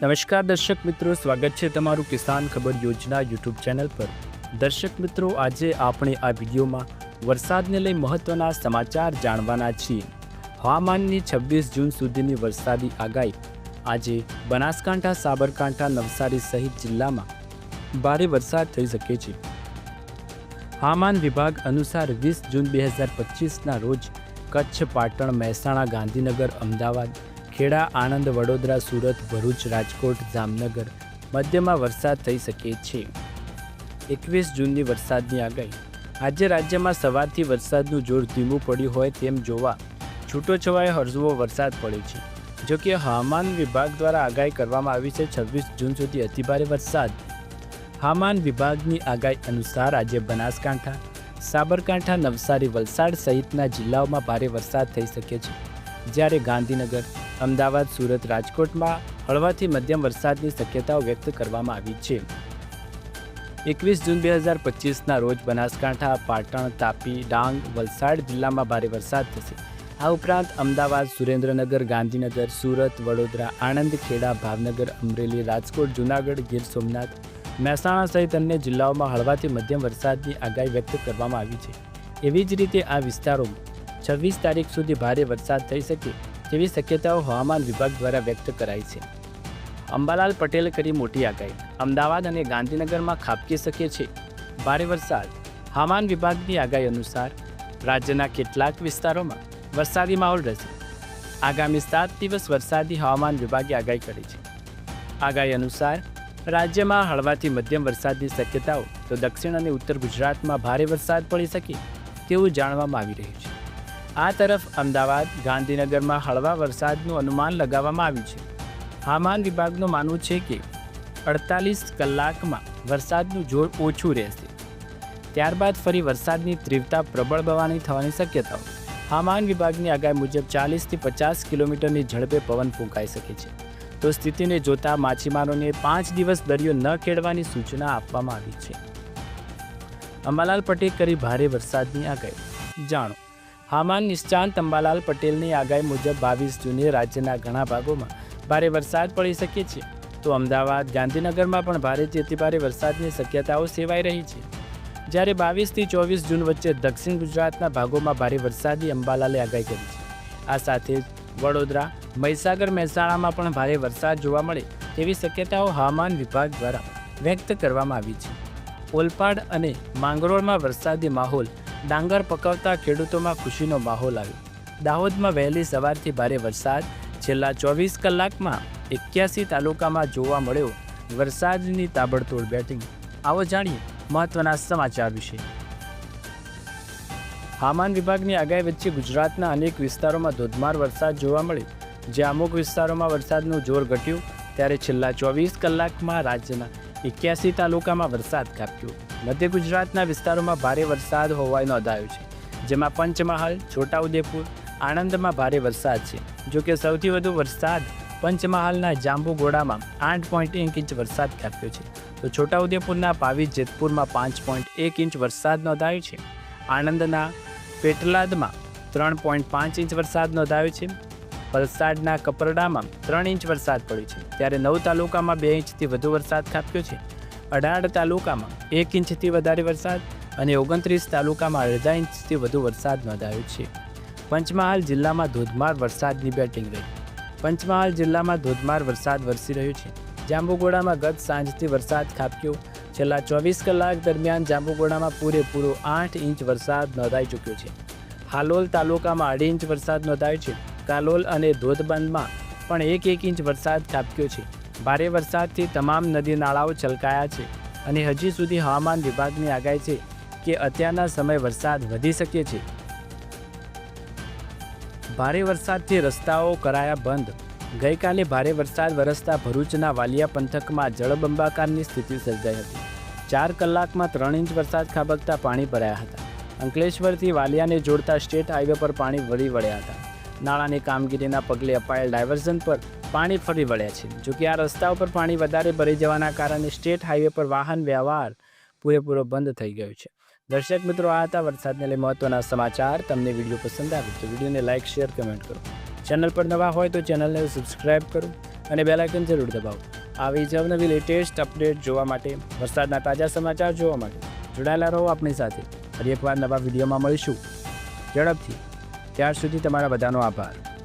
નમસ્કાર દર્શક મિત્રો, સ્વાગત છે તમારું કિસાન ખબર યોજના યુટ્યુબ ચેનલ પર. દર્શક મિત્રો, આજે આપણે આ વિડીયોમાં વરસાદને લઈ મહત્વના સમાચાર જાણવાના છીએ. હવામાનની છવ્વીસ જૂન સુધીની વરસાદી આગાહી. આજે બનાસકાંઠા, સાબરકાંઠા, નવસારી સહિત જિલ્લામાં ભારે વરસાદ થઈ શકે છે. હવામાન વિભાગ અનુસાર વીસ જૂન બે હજાર પચીસના રોજ કચ્છ, પાટણ, મહેસાણા, ગાંધીનગર, અમદાવાદ ખેડા, આણંદ, વડોદરા, સુરત, ભરૂચ, રાજકોટ, જામનગર મધ્યમાં વરસાદ થઈ શકે છે. એકવીસ જૂનની વરસાદની આગાહી. આજે રાજ્યમાં સવારથી વરસાદનું જોર ધીમું પડ્યું હોય તેમ જોવા છૂટોછવાયો હળવો વરસાદ પડ્યો છે. જો કે હવામાન વિભાગ દ્વારા આગાહી કરવામાં આવી છે, છવ્વીસ જૂન સુધી અતિભારે વરસાદ. હવામાન વિભાગની આગાહી અનુસાર આજે બનાસકાંઠા, સાબરકાંઠા, નવસારી, વલસાડ સહિતના જિલ્લાઓમાં ભારે વરસાદ થઈ શકે છે. જ્યારે ગાંધીનગર અમદાવાદ, સુરત, રાજકોટમાં હળવાથી મધ્યમ વરસાદની શક્યતાઓ વ્યક્ત કરવામાં આવી છે. એકવીસ જૂન બે હજાર પચીસના રોજ બનાસકાંઠા, પાટણ, તાપી, ડાંગ, વલસાડ જિલ્લામાં ભારે વરસાદ થશે. આ ઉપરાંત અમદાવાદ, સુરેન્દ્રનગર, ગાંધીનગર, સુરત, વડોદરા આણંદ ખેડા ભાવનગર, અમરેલી, રાજકોટ, જૂનાગઢ, ગીર સોમનાથ, મહેસાણા સહિત અન્ય જિલ્લાઓમાં હળવાથી મધ્યમ વરસાદની આગાહી વ્યક્ત કરવામાં આવી છે. એવી જ રીતે આ વિસ્તારોમાં છવ્વીસ તારીખ સુધી ભારે વરસાદ થઈ શકે તેવી શક્યતાઓ હવામાન વિભાગ દ્વારા વ્યક્ત કરાઈ છે. અંબાલાલ પટેલે કરી મોટી આગાહી. અમદાવાદ અને ગાંધીનગરમાં ખાબકી શકે છે. ભારે વરસાદ. હવામાન વિભાગની આગાહી અનુસાર રાજ્યના કેટલાક વિસ્તારોમાં વરસાદી માહોલ રહેશે. આગામી સાત દિવસ વરસાદી હવામાન વિભાગે આગાહી કરી છે. આગાહી અનુસાર રાજ્યમાં હળવાથી મધ્યમ વરસાદની શક્યતાઓ તો દક્ષિણ અને ઉત્તર ગુજરાતમાં ભારે વરસાદ પડી શકે તેવું જાણવામાં આવી રહ્યું છે. આ તરફ અમદાવાદ, ગાંધીનગરમાં હળવા વરસાદનું અનુમાન લગાવવામાં આવ્યું છે. હવામાન વિભાગનું માનવું છે કે અડતાલીસ કલાકમાં વરસાદનું જોર ઓછું રહેશે. ત્યારબાદ ફરી વરસાદની તીવ્રતા પ્રબળ બવાની થવાની શક્યતાઓ. હવામાન વિભાગની આગાહી મુજબ ચાલીસથી પચાસ કિલોમીટરની ઝડપે પવન ફૂંકાઈ શકે છે. તો સ્થિતિને જોતા માછીમારોને પાંચ દિવસ દરિયો ન ખેડવાની સૂચના આપવામાં આવી છે. અંબાલાલ પટેલ કરી ભારે વરસાદની આગાહી. જાણો. હવામાન નિષ્ણાંત અંબાલાલ પટેલની આગાહી મુજબ બાવીસ જૂને રાજ્યના ઘણા ભાગોમાં ભારે વરસાદ પડી શકે છે. તો અમદાવાદ, ગાંધીનગરમાં પણ ભારેથી અતિભારે વરસાદની શક્યતાઓ સેવાઈ રહી છે. જ્યારે બાવીસથી ચોવીસ જૂન વચ્ચે દક્ષિણ ગુજરાતના ભાગોમાં ભારે વરસાદની અંબાલાલે આગાહી કરી છે. આ સાથે વડોદરા, મહીસાગર મહેસાણામાં પણ ભારે વરસાદ જોવા મળે તેવી શક્યતાઓ હવામાન વિભાગ દ્વારા વ્યક્ત કરવામાં આવી છે. ઓલપાડ અને માંગરોળમાં વરસાદી માહોલ ડાંગર પકવતા ખેડૂતોમાં ખુશીનો માહોલ આવ્યો. દાહોદમાં વહેલી સવારથી ભારે વરસાદ. છેલ્લા ચોવીસ કલાકમાં એક્યાસી તાલુકામાં જોવા મળ્યો વરસાદની તાબડતોડ બેટિંગ. આવો જાણીએ મહત્વના સમાચાર વિશે. હવામાન વિભાગની આગાહી વચ્ચે ગુજરાતના અનેક વિસ્તારોમાં ધોધમાર વરસાદ જોવા મળ્યો. જે અમુક વિસ્તારોમાં વરસાદનું જોર ઘટ્યું, ત્યારે છેલ્લા ચોવીસ કલાકમાં રાજ્યના એક્યાસી તાલુકામાં વરસાદ ખાબક્યો. મધ્ય ગુજરાતના વિસ્તારોમાં ભારે વરસાદ હોવાય નોંધાયો છે. જેમાં પંચમહાલ, છોટાઉદેપુર, આણંદમાં ભારે વરસાદ છે. જો કે સૌથી વધુ વરસાદ પંચમહાલના જાંબુગોડામાં આઠ પોઈન્ટ એક ઇંચ વરસાદ ખાબક્યો છે. તો છોટાઉદેપુરના પાવી જેતપુરમાં પાંચ પોઈન્ટ એક ઇંચ વરસાદ નોંધાયો છે. આણંદના પેટલાદમાં ત્રણ પોઈન્ટ પાંચ ઇંચ વરસાદ નોંધાયો છે. વલસાડના કપરડામાં ત્રણ ઇંચ વરસાદ પડ્યો છે. ત્યારે નવ તાલુકામાં બે ઇંચથી વધુ વરસાદ ખાબક્યો છે. અઢાર તાલુકામાં એક ઇંચથી વધારે વરસાદ અને ઓગણત્રીસ તાલુકામાં અડધા ઇંચથી વધુ વરસાદ નોંધાયો છે. પંચમહાલ જિલ્લામાં ધોધમાર વરસાદની બેટિંગ રહી. પંચમહાલ જિલ્લામાં ધોધમાર વરસાદ વરસી રહ્યો છે. જાંબુગોડામાં ગત સાંજથી વરસાદ ખાબક્યો. છેલ્લા ચોવીસ કલાક દરમિયાન જાંબુગોડામાં પૂરેપૂરો આઠ ઇંચ વરસાદ નોંધાઈ ચૂક્યો છે. હાલોલ તાલુકામાં અઢી ઇંચ વરસાદ નોંધાયો છે. કાલોલ અને ધોધબંધમાં પણ એક એક ઇંચ વરસાદ ખાબક્યો છે. ભારે વરસાદથી તમામ નદી નાળાઓ છલકાયા છે અને હજી સુધી હવામાન વિભાગની આગાહી છે કે અત્યારના સમય વરસાદ વધી શકે છે. ભારે વરસાદથી રસ્તાઓ કરાયા બંધ. ગઈકાલે ભારે વરસાદ વરસતા ભરૂચના વાલિયા પંથકમાં જળબંબાકારની સ્થિતિ સર્જાઈ હતી. ચાર કલાકમાં ત્રણ ઇંચ વરસાદ ખાબકતા પાણી ભરાયા હતા. અંકલેશ્વરથી વાલિયાને જોડતા સ્ટેટ હાઈવે પર પાણી વળી વળ્યા હતા. નાળાની કામગીરીના પગલે અપાયેલ ડાયવર્ઝન પર પાણી ફરી વળ્યા છે. જોકે આ રસ્તા ઉપર પાણી વધારે ભરી જવાના કારણે સ્ટેટ હાઈવે પર વાહન વ્યવહાર પૂરેપૂરો બંધ થઈ ગયો છે. દર્શક મિત્રો, આ હતા વરસાદને લઈ મહત્વના સમાચાર. તમને વીડિયો પસંદ આવે તો વિડીયોને લાઇક શેર, કમેન્ટ કરો. ચેનલ પર નવા હોય તો ચેનલને સબસ્ક્રાઇબ કરો અને બેલાઇકન જરૂર દબાવો. આવી જ નવી લેટેસ્ટ અપડેટ જોવા માટે વરસાદના તાજા સમાચાર જોવા માટે જોડાયેલા રહો આપણી સાથે. ફરી એકવાર નવા વિડીયોમાં મળીશું. ઝડપથી. ત્યાર સુધી તમારા બધાનો આભાર.